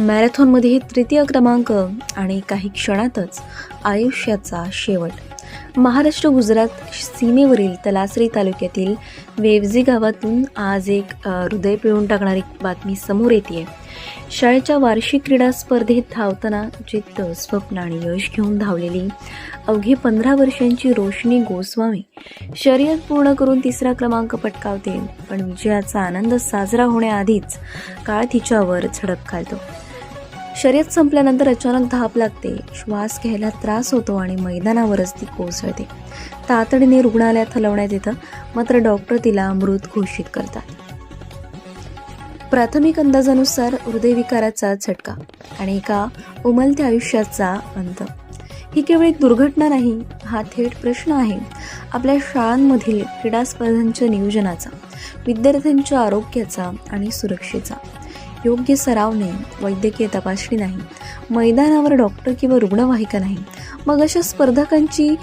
मॅरेथॉनमध्ये तृतीय क्रमांक आणि काही क्षणातच आयुष्याचा शेवट. महाराष्ट्र गुजरात सीमेवरील तलासरी तालुक्यातील वेवजी गावातून आज एक हृदय पिळून टाकणारी बातमी समोर येते शाळेच्या वार्षिक क्रीडा स्पर्धेत धावताना जिद्द स्वप्न आणि यश घेऊन धावलेली अवघी पंधरा वर्षांची रोशनी गोस्वामी शर्यत पूर्ण करून तिसरा क्रमांक पटकावते पण विजयाचा आनंद साजरा होण्याआधीच काळ तिच्यावर झडप घालतो. शर्यत संपल्यानंतर अचानक धाप लागते. श्वास घ्यायला त्रास होतो आणि मैदानावरच ती कोसळते. तातडीने रुग्णालयात हलवण्यात येतं मात्र डॉक्टर तिला मृत घोषित करतात. प्राथमिक अंदाजानुसार हृदयविकाराचा झटका आणि एका उमलत्या आयुष्याचा अंत. ही केवळ एक दुर्घटना नाही हा थेट प्रश्न आहे. आपल्या शाळांमधील क्रीडा स्पर्धांच्या नियोजनाचा विद्यार्थ्यांच्या आरोग्याचा आणि सुरक्षेचा. योग्य सराव नाही वैद्यकीय तपासणी नाही मैदानावर डॉक्टर किंवा रुग्णवाहिका नाही. मग अशा स्पर्धकांची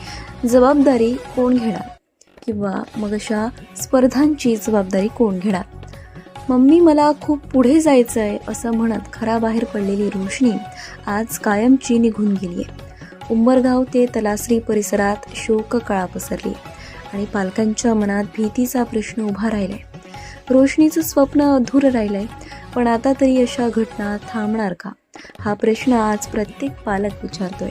जबाबदारी कोण घेणार? किंवा मग अशा स्पर्धांची जबाबदारी कोण घेणार? मम्मी मला खूप पुढे जायचं आहे असं म्हणत घराबाहेर पडलेली रोशनी आज कायमची निघून गेली आहे उंबरगाव ते तलासरी परिसरात शोक काळा पसरली आणि पालकांच्या मनात भीतीचा प्रश्न उभा राहिलाय. रोशनीचं स्वप्न अधूर राहिलंय. पण आता तरी अशा घटना थांबणार का? हा प्रश्न आज प्रत्येक पालक विचारतोय.